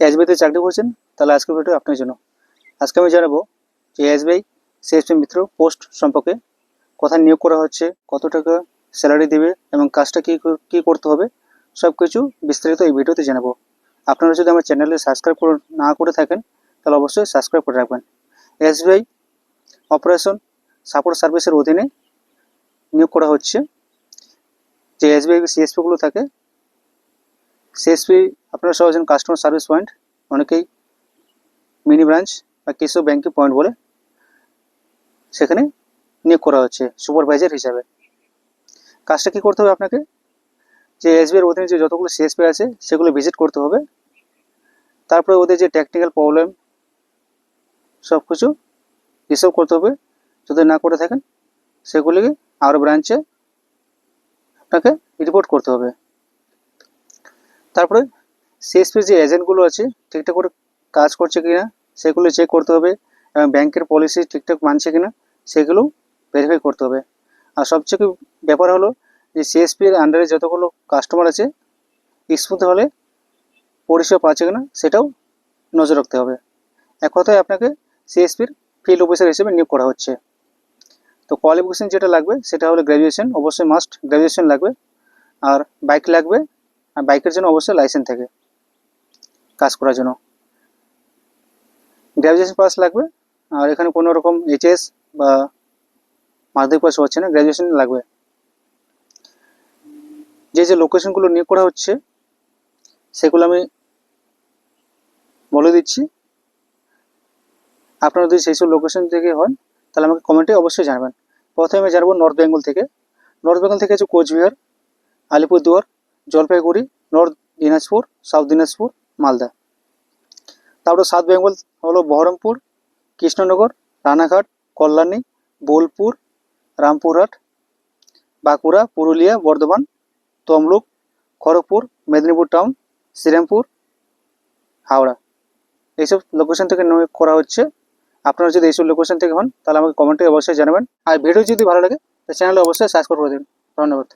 এসবিআইতে চাকরি করছেন, তাহলে আজকের ভিডিও আপনার জন্য। আজকে আমি জানাব যে এসবিআই সিএসপি মিত্র পোস্ট সম্পর্কে কোথায় নিয়োগ করা হচ্ছে, কত টাকা স্যালারি দেবে এবং কাজটা কী কী করতে হবে সব কিছু বিস্তারিত এই ভিডিওতে জানাব। আপনারা যদি আমার চ্যানেলে সাবস্ক্রাইব করে না করে থাকেন, তাহলে অবশ্যই সাবস্ক্রাইব করে রাখবেন। এসবিআই অপারেশন সাপোর্ট সার্ভিসের অধীনে নিয়োগ করা হচ্ছে। যে এসবিআই সিএসপিগুলো থাকে সিএসপি আপনারা সবাই জানেন কাস্টমার সার্ভিস পয়েন্ট অনেকেই মিনি ব্রাঞ্চ বা কেশব ব্যাংকিং পয়েন্ট বলে সেখানে নিয়োগ করা হচ্ছে সুপারভাইজার হিসাবে। কাজটা কী করতে হবে আপনাকে? যে এসবিআইয়ের অধীনে যে যতগুলো সিএসপি আছে সেগুলো ভিজিট করতে হবে। তারপরে ওদের যে টেকনিক্যাল প্রবলেম সব কিছু হিসাব করতে হবে। যদি না করে থাকেন সেগুলিকে আরও ব্রাঞ্চে আপনাকে রিপোর্ট করতে হবে। তারপরে সিএসপির যে এজেন্টগুলো আছে, ঠিকঠাক করে কাজ করছে কিনা, সেগুলো চেক করতে হবে, এবং ব্যাংকের পলিসি ঠিকঠাক মানছে কিনা, সেগুলো ভেরিফাই করতে হবে। আর সবচেয়ে ব্যাপার হলো যে সিএসপির আন্ডারে যতগুলো কাস্টমার আছে স্মুথ হলে পরিষেবা পাচ্ছে কিনা, সেটাও নজর রাখতে হবে। এক কথায় আপনাকে সিএসপির ফিল্ড অফিসার হিসেবে নিয়োগ করা হচ্ছে। তো কোয়ালিফিকেশন যেটা লাগবে, সেটা হলো গ্র্যাজুয়েশন অবশ্যই মাস্ট গ্র্যাজুয়েশন লাগবে। আর বাইক লাগবে আর বাইকের জন্য অবশ্যই লাইসেন্স থাকে। কাজ করার জন্য। গ্র্যাজুয়েশন পাস লাগবে। আর এখানে কোনো রকম এইচএস বা মাধ্যমিক পাস হচ্ছে না গ্র্যাজুয়েশন লাগবে। যে যে লোকেশনগুলো নিয়োগ করা হচ্ছে, সেগুলো আমি বলে দিচ্ছি। আপনারা যদি সেই সব লোকেশন থেকে হন, তাহলে আমাকে কমেন্টে অবশ্যই জানাবেন। প্রথমে আমি জানব নর্থ বেঙ্গল থেকে। নর্থ বেঙ্গল থেকে আছে কোচবিহার, আলিপুরদুয়ার জলপাইগুড়ি নর্থ দিনাজপুর সাউথ দিনাজপুর মালদা তারপরে সাউথ বেঙ্গল হলো বহরমপুর কৃষ্ণনগর রানাঘাট কল্যাণী বোলপুর রামপুরহাট বাঁকুড়া পুরুলিয়া বর্ধমান তমলুক খড়গপুর মেদিনীপুর টাউন শ্রীরামপুর হাওড়া এইসব লোকেশন থেকে নিয়োগ করা হচ্ছে। আপনারা যদি এইসব লোকেশন থেকে হন, তাহলে আমাকে কমেন্টে অবশ্যই জানাবেন। আর ভিডিও যদি ভালো লাগে, তো চ্যানেলে অবশ্যই সাবস্ক্রাইব করে দেবেন। ধন্যবাদ।